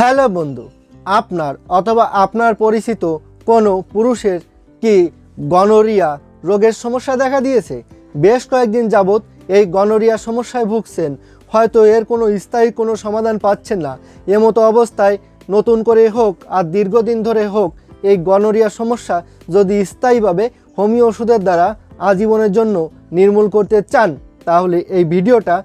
Hello বন্ধু, আপনার অথবা আপনার পরিচিত কোনো পুরুষের কি গনোরিয়া রোগের সমস্যা দেখা দিয়েছে? বেশ কয়েকদিন যাবৎ এই গনোরিয়া সমস্যায় ভুগছেন, হয়তো এর কোনো স্থায়ী কোনো সমাধান পাচ্ছেন না। এমতো অবস্থায় নতুন করে হোক আর দীর্ঘদিন ধরে হোক, এই গনোরিয়া সমস্যা যদি স্থায়ীভাবে হোমিও ওষুধের দ্বারা আজীবনের জন্য নির্মূল করতে চান, তাহলে এই ভিডিওটা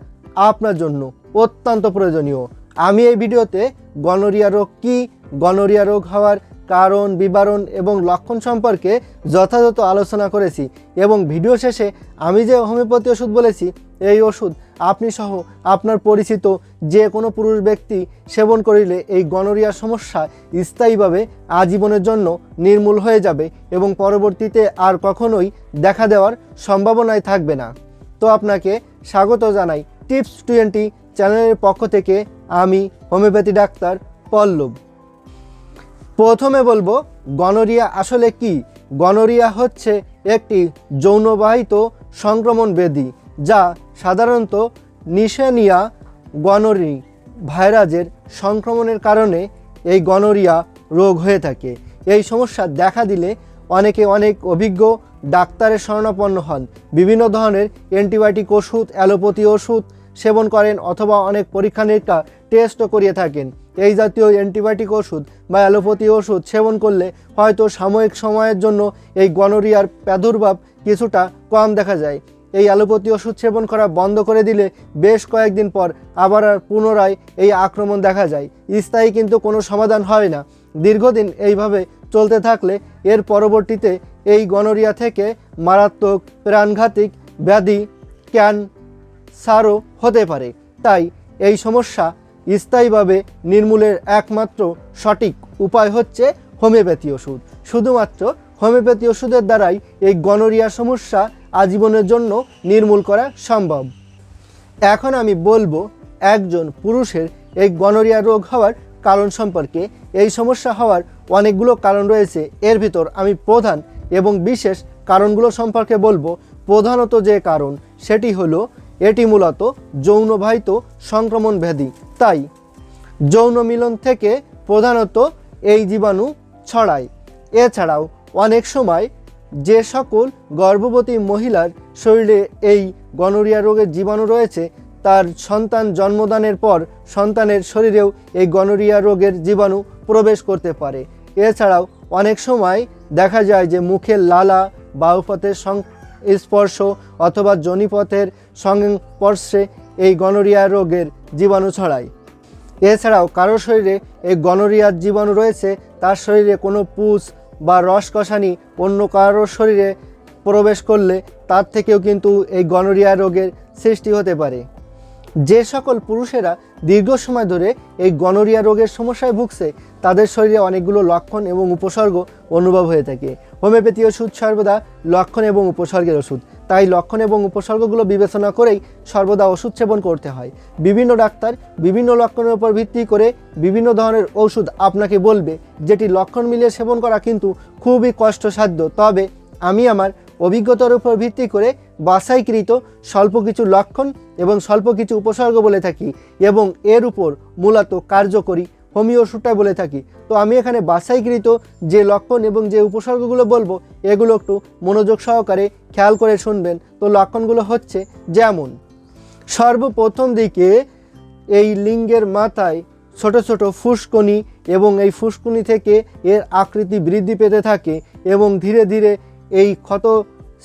আপনার জন্য অত্যন্ত প্রয়োজনীয়। আমি এই ভিডিওতে গনোরিয়া রোগ কী, গনোরিয়া রোগ হওয়ার কারণ, বিবরণ এবং লক্ষণ সম্পর্কে যথাযথ আলোচনা করেছি এবং ভিডিও শেষে আমি যে হোমিওপ্যাথি ওষুধ বলেছি, এই ওষুধ আপনি সহ আপনার পরিচিত যে কোনো পুরুষ ব্যক্তি সেবন করিলে এই গনোরিয়া সমস্যা স্থায়ীভাবে আজীবনের জন্য নির্মূল হয়ে যাবে এবং পরবর্তীতে আর কখনোই দেখা দেওয়ার সম্ভাবনায় থাকবে না। তো আপনাকে স্বাগত জানাই টিপস টোয়েন্টি চ্যানেলের পক্ষ থেকে আমি হোমিওপ্যাথি ডাক্তার পল্লব। প্রথমে বলব, গনোরিয়া আসলে কি? গনোরিয়া হচ্ছে একটি যৌনবাহিত সংক্রমণ ব্যাধি যা সাধারণত নিশেনিয়া গনোরি ভাইরাসের সংক্রমণের কারণে এই গনোরিয়া রোগ হয়ে থাকে। এই সমস্যা দেখা দিলে অনেকে অনেক অভিজ্ঞ ডাক্তারের শরণাপন্ন হন। বিভিন্ন ধরনের অ্যান্টিবায়োটিক ওষুধ, অ্যালোপ্যাথি ওষুধ সেবন করেন অথবা অনেক পরীক্ষা নিরীক্ষা টেস্টও করিয়ে থাকেন। এই জাতীয় অ্যান্টিবায়োটিক ওষুধ বা অ্যালোপ্যাথি ওষুধ সেবন করলে হয়তো সাময়িক সময়ের জন্য এই গনোরিয়ার প্রাদুর্ভাব কিছুটা কম দেখা যায়। এই অ্যালোপ্যাথি ওষুধ সেবন করা বন্ধ করে দিলে বেশ কয়েকদিন পর আবার আর পুনরায় এই আক্রমণ দেখা যায়। স্থায়ী কিন্তু কোনো সমাধান হয় না। দীর্ঘদিন এইভাবে চলতে থাকলে এর পরবর্তীতে এই গনোরিয়া থেকে মারাত্মক প্রাণঘাতিক ব্যাধি, ক্যান সারও হতে পারে। তাই এই সমস্যা স্থায়ীভাবে নির্মূলের একমাত্র সঠিক উপায় হচ্ছে হোমিওপ্যাথি ওষুধ। শুধুমাত্র হোমিওপ্যাথি ওষুধের দ্বারাই এই গনোরিয়া সমস্যা আজীবনের জন্য নির্মূল করা সম্ভব। এখন আমি বলব একজন পুরুষের এই গনোরিয়া রোগ হওয়ার কারণ সম্পর্কে। এই সমস্যা হওয়ার অনেকগুলো কারণ রয়েছে। এর ভিতর আমি প্রধান এবং বিশেষ কারণগুলো সম্পর্কে বলব। প্রধানত যে কারণ, সেটি হলো এটি মূলত যৌনবাহিত সংক্রমণ ব্যাধি। তাই যৌন মিলন থেকে প্রধানত এই জীবাণু ছড়ায়। এছাড়াও অনেক সময় যে সকল গর্ভবতী মহিলার শরীরে এই গনোরিয়া রোগের জীবাণু রয়েছে, তার সন্তান জন্মদানের পর সন্তানের শরীরেও এই গনোরিয়া রোগের জীবাণু প্রবেশ করতে পারে। এছাড়াও অনেক সময় দেখা যায় যে মুখের লালা, বাহুপথের সং- স্পর্শ অথবা জনিপথের সংস্পর্শে এই গনোরিয়া রোগের জীবাণু ছড়ায়। এছাড়াও কারও শরীরে এই গনোরিয়ার জীবাণু রয়েছে, তার শরীরে কোনো পুষ বা রসকষানি অন্য কারোর শরীরে প্রবেশ করলে তার থেকেও কিন্তু এই গনোরিয়া রোগের সৃষ্টি হতে পারে। যে সকল পুরুষেরা দীর্ঘ সময় ধরে এই গনোরিয়া রোগের সমস্যায় ভুগছে, তাদের শরীরে অনেকগুলো লক্ষণ এবং উপসর্গ অনুভব হয়ে থাকে। হোমিওপ্যাথি ওষুধ সর্বদা লক্ষণ এবং উপসর্গের ওষুধ। তাই লক্ষণ এবং উপসর্গগুলো বিবেচনা করেই সর্বদা ওষুধ সেবন করতে হয়। বিভিন্ন ডাক্তার বিভিন্ন লক্ষণের উপর ভিত্তি করে বিভিন্ন ধরনের ওষুধ আপনাকে বলবে, যেটি লক্ষণ মিলিয়ে সেবন করা কিন্তু খুবই কষ্টসাধ্য। তবে আমি আমার অভিজ্ঞতার উপর ভিত্তি করে বাছাইকৃত স্বল্প কিছু লক্ষণ এবং স্বল্প কিছু উপসর্গ বলে থাকি এবং এর উপর মূলত কার্যকরী হোমিও ওষুধটা বলে থাকি। তো আমি এখানে বাসাইকৃত যে লক্ষণ এবং যে উপসর্গগুলো বলব, এগুলো একটু মনোযোগ সহকারে খেয়াল করে শুনবেন। তো লক্ষণগুলো হচ্ছে যেমন, সর্বপ্রথম দিকে এই লিঙ্গের মাথায় ছোট ছোট ফুসকুনি এবং এই ফুসকুনি থেকে এর আকৃতি বৃদ্ধি পেতে থাকে এবং ধীরে ধীরে এই ক্ষত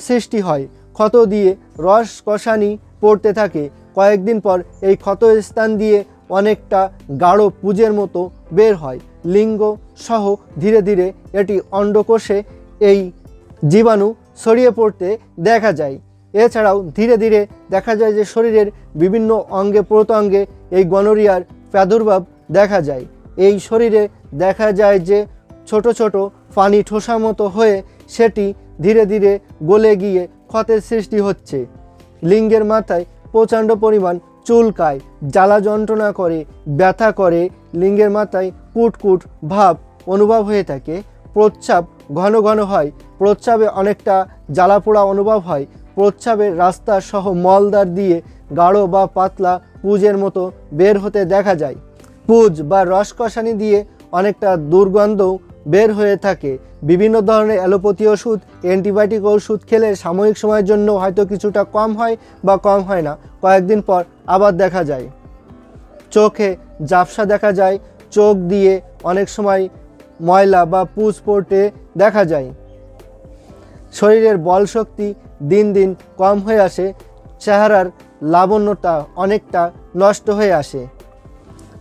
সৃষ্টি হয়। ক্ষত দিয়ে রস কষানি পড়তে থাকে। কয়েকদিন পর এই ক্ষত স্থান দিয়ে অনেকটা গাঢ় পুজের মতো বের হয়। লিঙ্গ সহ ধীরে ধীরে এটি অন্ডকোষে এই জীবাণু ছড়িয়ে পড়তে দেখা যায়। এছাড়াও ধীরে ধীরে দেখা যায় যে শরীরের বিভিন্ন অঙ্গে প্রত্যঙ্গে এই গনোরিয়ার প্রাদুর্ভাব দেখা যায়। এই শরীরে দেখা যায় যে ছোট ছোট পানি ঠোসা মতো হয়ে সেটি ধীরে ধীরে গলে গিয়ে ক্ষতের সৃষ্টি হচ্ছে। লিঙ্গের মাথায় প্রচণ্ড পরিমাণ চুলকায়, জ্বালা যন্ত্রণা করে, ব্যথা করে, লিঙ্গের মাথায় কুটকুট ভাব অনুভব হয়ে থাকে। প্রচ্ছাপ ঘন ঘন হয়। প্রচ্ছাবে অনেকটা জ্বালা পোড়া অনুভব হয়। প্রচ্ছাবের রাস্তা সহ মলদার দিয়ে গাঢ় বা পাতলা পুজের মতো বের হতে দেখা যায়। পুজ বা রসকষানি দিয়ে অনেকটা দুর্গন্ধও বের হয়ে থাকে। বিভিন্ন ধরনের অ্যালোপ্যাথি ওষুধ, অ্যান্টিবায়োটিক ওষুধ খেলে সাময়িক সময়ের জন্য হয়তো কিছুটা কম হয় বা কম হয় না। কয়েকদিন পর আবার দেখা যায়। চোখে জাফসা দেখা যায়। চোখ দিয়ে অনেক সময় ময়লা বা পুজ পড়তে দেখা যায়। শরীরের বল শক্তি দিন দিন কম হয়ে আসে। চেহারার লাবণ্যতা অনেকটা নষ্ট হয়ে আসে।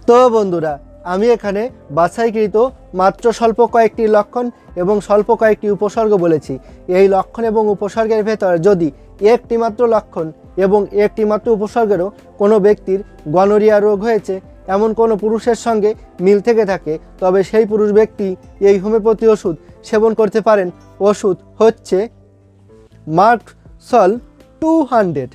তো বন্ধুরা আমি এখানে বাছাইকৃত মাত্র স্বল্প কয়েকটি লক্ষণ এবং স্বল্প কয়েকটি উপসর্গ বলেছি। এই লক্ষণ এবং উপসর্গের ভেতর যদি একটি মাত্র লক্ষণ এবং একটি মাত্র উপসর্গেরও কোনো ব্যক্তির গনোরিয়া রোগ হয়েছে, এমন কোনো পুরুষের সঙ্গে মিল থেকে থাকে, তবে সেই পুরুষ ব্যক্তি এই হোমিওপ্যাথি ওষুধ সেবন করতে পারেন। ওষুধ হচ্ছে মার্ক সল টু হান্ড্রেড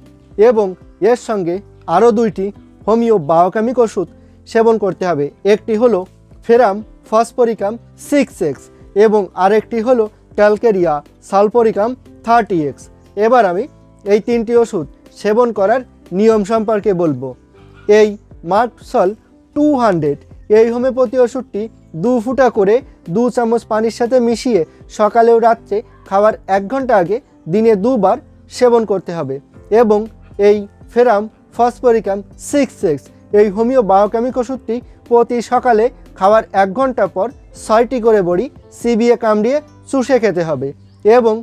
এবং এর সঙ্গে আরও দুইটি হোমিও বায়োকেমিক ওষুধ সেবন করতে হবে। একটি হলো ফেরাম ফসফরিকাম সিক্স এক্স এবং আরেকটি হলো ক্যালকেরিয়া সালফরিকাম থার্টি এক্স এবার আমি এই তিনটি ওষুধ সেবন করার নিয়ম সম্পর্কে বলব। এই মার্কসল টু হান্ড্রেড এই হোমিওপ্যাথি ওষুধটি দু ফুটা করে দু চামচ পানির সাথে মিশিয়ে সকালে ও রাত্রে খাওয়ার এক ঘণ্টা আগে দিনে দুবার সেবন করতে হবে এবং এই ফেরাম ফসফরিকাম সিক্স এক্স এই হোমিও বায়োকেমিক ওষুধটি প্রতি সকালে খাওয়ার এক ঘণ্টা পর ছয়টি করে বড়ি সিবিএ কামড়িয়ে চুষে খেতে হবে এবং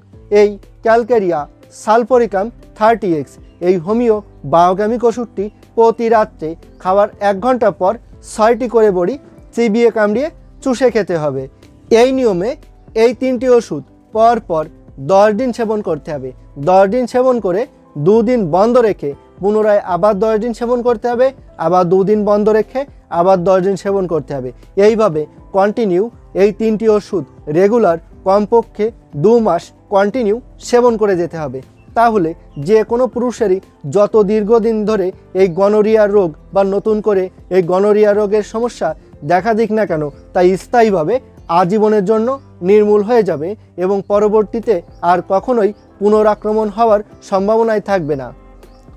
এই ক্যালকেরিয়া সালফরিকাম থার্টি এক্স, এই হোমিও বায়োকেমিক ওষুধটি প্রতি রাত্রে খাওয়ার এক ঘণ্টা পর ছয়টি করে বড়ি চিবিয়ে কামড়িয়ে চুষে খেতে হবে। এই নিয়মে এই তিনটি ওষুধ পর পর দশ দিন সেবন করতে হবে। দশ দিন সেবন করে দুদিন বন্ধ রেখে পুনরায় আবার দশ দিন সেবন করতে হবে, আবার দুদিন বন্ধ রেখে আবার দশ দিন সেবন করতে হবে। এইভাবে কন্টিনিউ এই তিনটি ওষুধ রেগুলার কমপক্ষে দু মাস কন্টিনিউ সেবন করে যেতে হবে। তাহলে যে কোনো পুরুষেরই যত দীর্ঘদিন ধরে এই গনোরিয়া রোগ বা নতুন করে এই গনোরিয়া রোগের সমস্যা দেখা দিক না কেন, তা স্থায়ীভাবে আজীবনের জন্য নির্মূল হয়ে যাবে এবং পরবর্তীতে আর কখনোই পুনরাক্রমণ হওয়ার সম্ভাবনাই থাকবে না।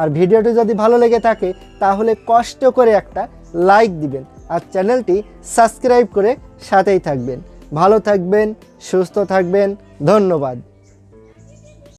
আর ভিডিওটি যদি ভালো লেগে থাকে, তাহলে কষ্ট করে একটা লাইক দিবেন আর চ্যানেলটি সাবস্ক্রাইব করে সাথেই থাকবেন। ভালো থাকবেন, সুস্থ থাকবেন, ধন্যবাদ।